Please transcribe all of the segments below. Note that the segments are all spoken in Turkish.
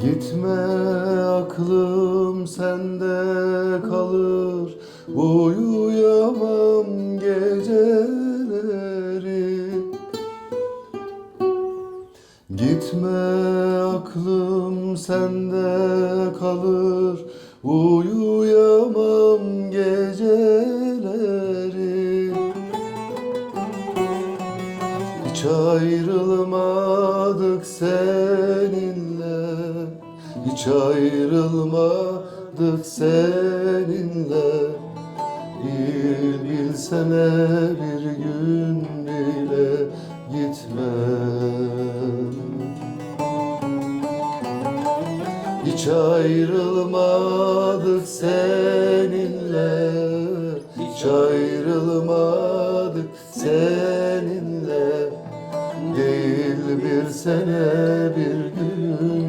Gitme aklım sende kalır. Uyuyamam geceleri. Gitme aklım sende kalır. Uyuyamam ayrılmadık seninle. Hiç ayrılmadık seninle. Bil bilsene bir gün bile gitmem. Hiç ayrılmadık seninle. Hiç ayrılmadık seninle Değil bir sene bir gün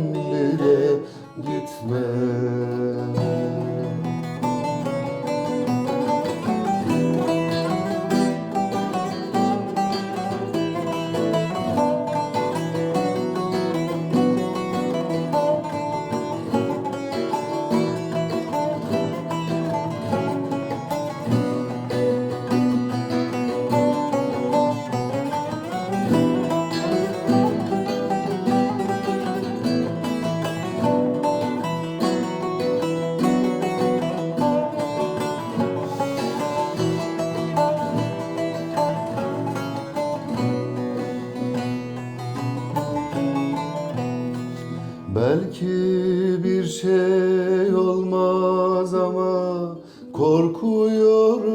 Belki bir şey olmaz ama korkuyorum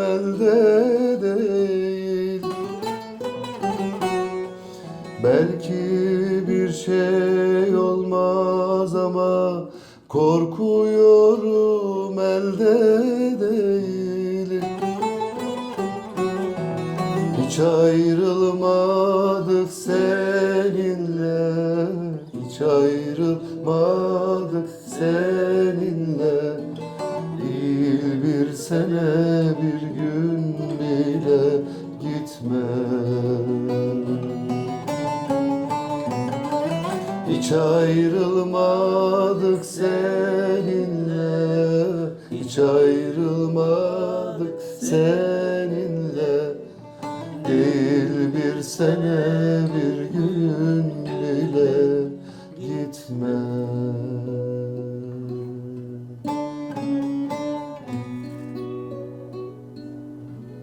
elde değil. Belki bir şey olmaz ama korkuyorum elde değil. Hiç ayrılmadık seninle Hiç ayrılmadık seninle. Değil bir sene bir gün bile gitmem. Hiç ayrılmadık seninle. Hiç ayrılmadık seninle. Değil bir sene bir gün